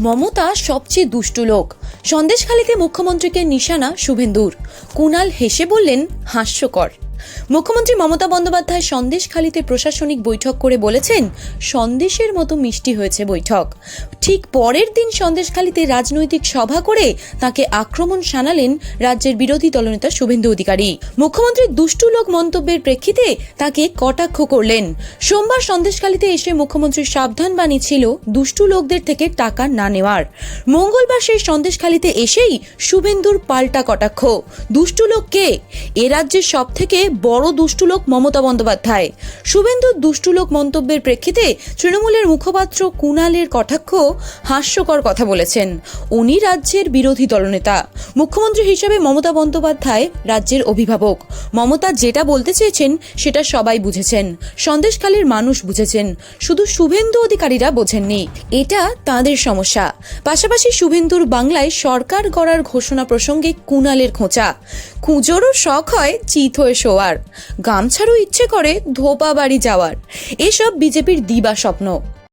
মমতা সবচেয়ে দুষ্টু লোক। সন্দেশখালিতে মুখ্যমন্ত্রীকে নিশানা শুভেন্দুর। কুণাল হেসে বললেন, হাস্যকর। মুখ্যমন্ত্রী মমতা বন্দ্যোপাধ্যায় সন্দেশখালিতে প্রশাসনিক বৈঠক করে বলেছেন, সন্দেশের মতো মিষ্টি হয়েছে বৈঠক। ঠিক পরের দিন সন্দেশখালীতে রাজনৈতিক সভা করে তাকে আক্রমণ শানালেন রাজ্যের বিরোধী দলনেতা শুভেন্দু অধিকারী। মুখ্যমন্ত্রীর দুষ্টু লোক মন্তব্যের প্রেক্ষিতে তাকে কটাক্ষ করলেন। সোমবার সন্দেশখালীতে এসে মুখ্যমন্ত্রী সাবধান বাণী ছিল দুষ্টু লোকদের থেকে টাকা না নেওয়ার। মঙ্গলবার সেই সন্দেশখালীতে এসেই শুভেন্দুর পাল্টা কটাক্ষ। দুষ্টু লোক কে? এ রাজ্যের সব থেকে বড় দুষ্টু লোক মমতা বন্দ্যোপাধ্যায়। শুভেন্দুর দুষ্টু লোক মন্তব্যের প্রেক্ষিতে তৃণমূলের মুখপাত্র কুণালের কটাক্ষ হাস্যকর কথা বলেছেন। উনি রাজ্যের বিরোধী দলনেতা। মুখ্যমন্ত্রী হিসেবে মমতা বন্দ্যোপাধ্যায় রাজ্যের অভিভাবক। মমতা যেটা বলতে চেয়েছেন, সেটা সবাই বুঝেছেন। সন্দেশখালীর মানুষ বুঝেছেন। শুধু শুভেন্দু অধিকারীরা বোঝেননি। এটা তাঁদের সমস্যা। পাশাপাশি শুভেন্দুর বাংলায় সরকার গড়ার ঘোষণা প্রসঙ্গে কুণালের খোঁচা। কুঁজোরও শখ হয় চিত হয়ে শোয়ার। গামছারও ইচ্ছে করে ধোপা বাড়ি যাওয়ার। এসব বিজেপির দিবা স্বপ্ন।